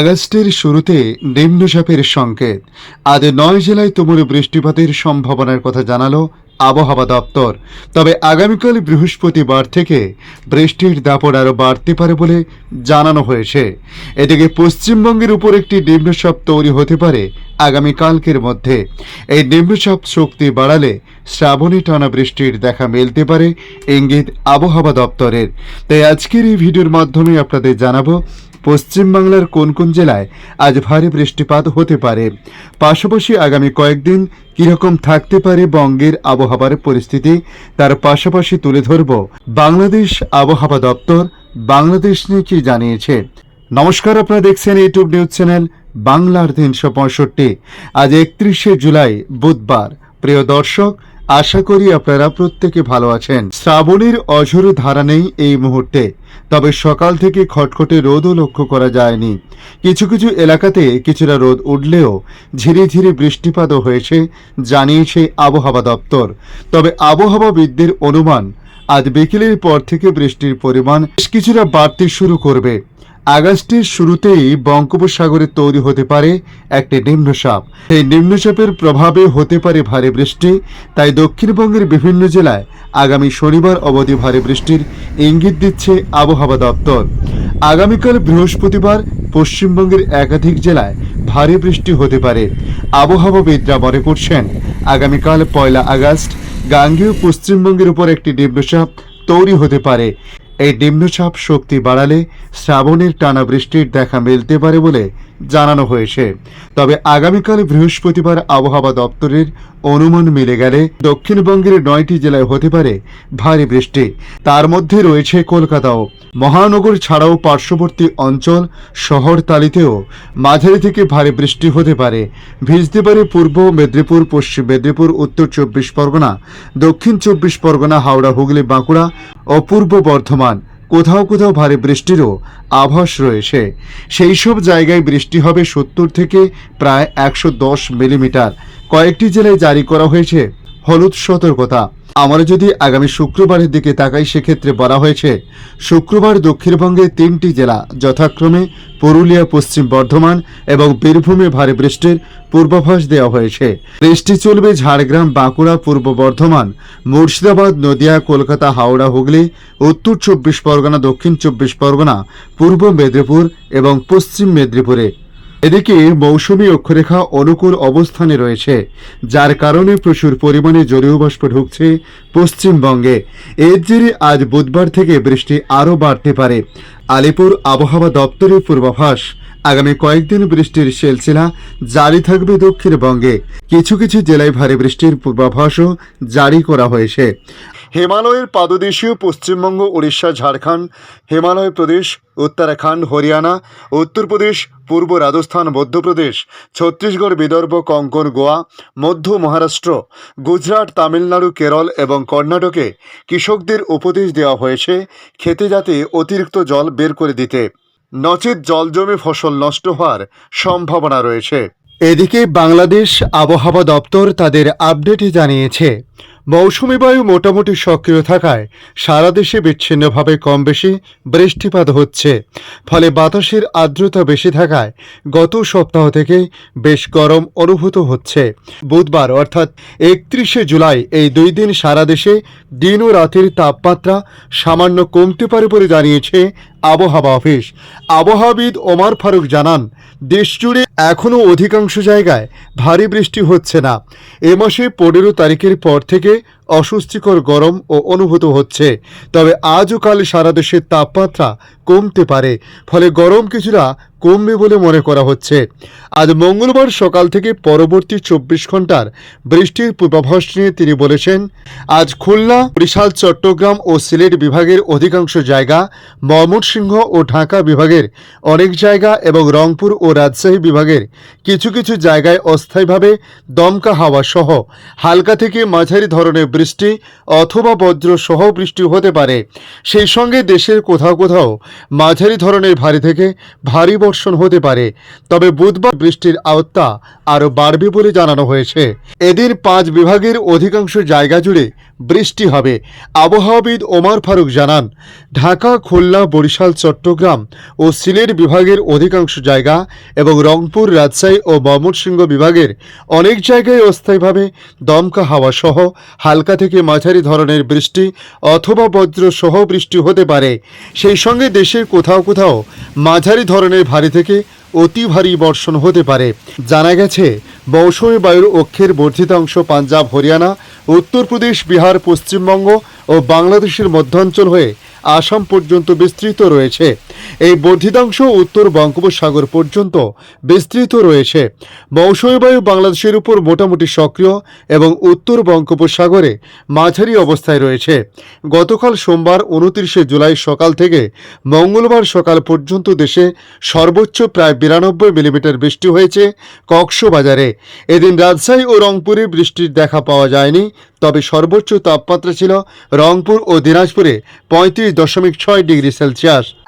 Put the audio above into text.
আগস্টের শুরুতে নিম্নচাপের সংকেত। আজ নয় জেলায় তুমুল বৃষ্টিপাতের সম্ভাবনার কথা জানালো আবহাওয়া দপ্তর। তবে আগামীকাল বৃহস্পতিবার থেকে বৃষ্টির দাপট আরও বাড়তে পারে বলে জানানো হয়েছে। এদিকে পশ্চিমবঙ্গের উপর একটি নিম্নচাপ তৈরি হতে পারে আগামীকালকের মধ্যে। এই নিম্নচাপ শক্তি বাড়ালে শ্রাবণী টানা বৃষ্টির দেখা মিলতে পারে, ইঙ্গিত আবহাওয়া দপ্তরের। তাই আজকের এই ভিডিওর মাধ্যমে আপনাদের জানাব পশ্চিমবাংলার কোন কোন জেলায় আজ ভারী বৃষ্টিপাত হতে পারে। পাশাপাশি আগামী কয়েকদিন কীরকম থাকতে পারে বঙ্গের আবহাওয়ার পরিস্থিতি, তার পাশাপাশি তুলে ধরব বাংলাদেশ আবহাওয়া দপ্তর, বাংলাদেশ নিয়ে কি জানিয়েছে। নমস্কার, আপনারা দেখছেন ইউটিউব নিউজ চ্যানেল বাংলার তিনশো পঁয়ষট্টি। আজ একত্রিশে জুলাই, বুধবার। প্রিয় দর্শক আশা করি আপনারা প্রত্যেকে ভালো আছেন। শ্রাবণীর অঝোর ধারা নেই এই মুহূর্তে, তবে সকাল থেকে খটখটে রোদও লক্ষ্য করা যায়নি। কিছু কিছু এলাকাতে কিছুটা রোদ উঠলেও ধীরে ধীরে বৃষ্টিপাতও হয়েছে, জানিয়েছে আবহাওয়া দপ্তর। তবে আবহাওয়াবিদদের অনুমান, আজ বিকেলের পর থেকে বৃষ্টির পরিমাণ বেশ কিছুটা বাড়তে শুরু করবে। আগস্টের শুরুতেই বঙ্গোপসাগরে তৈরি হতে পারে একটি নিম্নচাপ এই নিম্নচাপের প্রভাবে হতে পারে ভারী বৃষ্টি, তাই দক্ষিণবঙ্গের বিভিন্ন জেলায় আগামী শনিবার অবধি ভারী বৃষ্টির ইঙ্গিত দিচ্ছে আবহাওয়া দপ্তর। আগামীকাল বৃহস্পতিবার পশ্চিমবঙ্গের একাধিক জেলায় ভারী বৃষ্টি হতে পারে। আবহাওয়াবিদরা মনে করছেন, আগামীকাল পয়লা আগস্ট গাঙ্গেয় পশ্চিমবঙ্গের উপর একটি নিম্নচাপ তৈরি হতে পারে। এই নিম্নচাপ শক্তি বাড়ালে শ্রাবণের টানা বৃষ্টির দেখা মিলতে পারে বলে জানানো হয়েছে। তবে আগামীকাল বৃহস্পতিবার আবহাওয়া দপ্তরের অনুমান মিলে গেলে দক্ষিণবঙ্গের নয়টি জেলায় হতে পারে ভারী বৃষ্টি। তার মধ্যে রয়েছে কলকাতাও। মহানগর ছাড়াও পার্শ্ববর্তী অঞ্চল শহরতালিতেও মাঝারি থেকে ভারী বৃষ্টি হতে পারে। ভিজতে পারে পূর্ব মেদিনীপুর, পশ্চিম মেদিনীপুর, উত্তর চব্বিশ পরগনা, দক্ষিণ চব্বিশ পরগনা, হাওড়া, হুগলি, বাঁকুড়া ও পূর্ব বর্ধমান। কোথাও কোথাও ভারী বৃষ্টিরও আভাস রয়েছে। সেই সব জায়গায় বৃষ্টি হবে সত্তর থেকে প্রায় একশো দশ মিলিমিটার। কয়েকটি জেলায় জারি করা হয়েছে হলুদ সতর্কতা। আমরা যদি আগামী শুক্রবারের দিকে তাকাই, সেক্ষেত্রে বলা হয়েছে, শুক্রবার দক্ষিণবঙ্গের তিনটি জেলা, যথাক্রমে পুরুলিয়া, পশ্চিম বর্ধমান এবং বীরভূমে ভারী বৃষ্টির পূর্বাভাস দেওয়া হয়েছে। বৃষ্টি চলবে ঝাড়গ্রাম, বাঁকুড়া, পূর্ব বর্ধমান, মুর্শিদাবাদ, নদিয়া, কলকাতা, হাওড়া, হুগলি, উত্তর চব্বিশ পরগনা, দক্ষিণ চব্বিশ পরগনা, পূর্ব মেদিনীপুর এবং পশ্চিম মেদিনীপুরে। এদিকে মৌসুমী অক্ষরেখা অনুকূল অবস্থানে রয়েছে, যার কারণে প্রচুর পরিমাণে জলীয় বাষ্প ঢুকছে পশ্চিমবঙ্গে। এর জেরে আজ বুধবার থেকে বৃষ্টি আরও বাড়তে পারে। আলিপুর আবহাওয়া দপ্তরের পূর্বাভাস, আগামী কয়েকদিন বৃষ্টির সিলসিলা জারি থাকবে দক্ষিণবঙ্গে। কিছু কিছু জেলায় ভারী বৃষ্টির পূর্বাভাসও জারি করা হয়েছে। হিমালয়ের পাদদেশীয় পশ্চিমবঙ্গ উড়িষ্যা ঝাড়খণ্ড, হিমালয় প্রদেশ, উত্তরাখণ্ড, হরিয়ানা, উত্তরপ্রদেশ, পূর্ব রাজস্থান, মধ্যপ্রদেশ, ছত্তিশগড়, বিদর্ভ, কঙ্কন, গোয়া, মধ্য মহারাষ্ট্র, গুজরাট, তামিলনাড়ু, কেরল এবং কর্ণাটকে কৃষকদের উপদেশ দেওয়া হয়েছে খেতে যাতে অতিরিক্ত জল বের করে দিতে। নচেত জল জমে ফসল নষ্ট হওয়ার সম্ভাবনা রয়েছে। এদিকে বাংলাদেশ আবহাওয়া দপ্তর তাদের আপডেটে জানিয়েছে। মৌসুমি বায়ু মোটামুটি সক্রিয় থাকায় সারা দেশে বিচ্ছিন্নভাবে কম বেশি বৃষ্টিপাত হচ্ছে। ফলে বাতাসের আর্দ্রতা বেশি থাকায় গত সপ্তাহ থেকে বেশ গরম অনুভূত হচ্ছে। বুধবার অর্থাৎ একত্রিশে জুলাই এই দুই দিন সারা দেশে দিন ও রাতের তাপমাত্রা সামান্য কমতে পারে বলে জানিয়েছে আবহাওয়া অফিস। আবহাওয়াবিদ ওমার ফারুক জানান, দেশজুড়ে এখনও অধিকাংশ জায়গায় ভারী বৃষ্টি হচ্ছে না। এ মাসে পনেরো তারিখের পর থেকে অস্বস্তিকর গরম ও অনুভূত হচ্ছে। তবে আজ ও কাল সারা দেশের তাপমাত্রা কমতে পারে, ফলে গরম কিছুটা কমবে বলে মনে করা হচ্ছে। আজ মঙ্গলবার সকাল থেকে পরবর্তী চব্বিশ ঘণ্টার বৃষ্টির পূর্বাভাস নিয়ে তিনি বলেছেন, আজ খুলনা, বরিশাল, চট্টগ্রাম ও সিলেট বিভাগের অধিকাংশ জায়গা, ময়মনসিংহ ও ঢাকা বিভাগের অনেক জায়গা এবং রংপুর ও রাজশাহী বিভাগের কিছু কিছু জায়গায় অস্থায়ীভাবে দমকা হাওয়া সহ হালকা থেকে মাঝারি ধরনের বৃষ্টি অথবা বজ্র সহ বৃষ্টি হতে পারে। সেই সঙ্গে দেশের কোথাও কোথাও মাঝারি ধরনের ভারী থেকে ভারী বর্ষণ হতে পারে। তবে বুধবার বৃষ্টির আওতা আরও বাড়বে বলে জানানো হয়েছে। এদিন পাঁচ বিভাগের অধিকাংশ জায়গা জুড়ে বৃষ্টি হবে। আবহাওয়াবিদ ওমার ফারুক জানান, ঢাকা, খুলনা, বরিশাল, চট্টগ্রাম ও সিলেট বিভাগের অধিকাংশ জায়গা এবং রংপুর, রাজশাহী ও ময়মনসিংহ বিভাগের অনেক জায়গায় অস্থায়ীভাবে দমকা হাওয়া সহ হালকা থেকে মাঝারি ধরনের বৃষ্টি অথবা বজ্র সহ বৃষ্টি হতে পারে। সেই সঙ্গে দেশের কোথাও কোথাও মাঝারি ধরনের ভারী থেকে অতি ভারী বর্ষণ হতে পারে। জানা গেছে, মৌসুমী বায়ুর অক্ষের বর্ধিত অংশ পাঞ্জাব, হরিয়ানা, উত্তরপ্রদেশ, বিহার, পশ্চিমবঙ্গ ও বাংলাদেশের মধ্যাঞ্চল হয়ে আসাম পর্যন্ত বিস্তৃত রয়েছে। এই বর্ধিতাংশ উত্তর বঙ্গোপসাগর পর্যন্ত বিস্তৃত রয়েছে। মৌসুমী বায়ু বাংলাদেশের উপর মোটামুটি সক্রিয় এবং উত্তর বঙ্গোপসাগরে মাঝারি অবস্থায় রয়েছে। গতকাল সোমবার উনত্রিশে জুলাই সকাল থেকে মঙ্গলবার সকাল পর্যন্ত দেশে সর্বোচ্চ প্রায় বিরানব্বই মিলিমিটার বৃষ্টি হয়েছে কক্সবাজারে। এদিন রাজশাহী ও রংপুরে বৃষ্টির দেখা পাওয়া যায়নি, তবে সর্বোচ্চ তাপমাত্রা ছিল রংপুর ও দিনাজপুরে পঁয়ত্রিশ দশমিক ছয় ডিগ্রি সেলসিয়াস।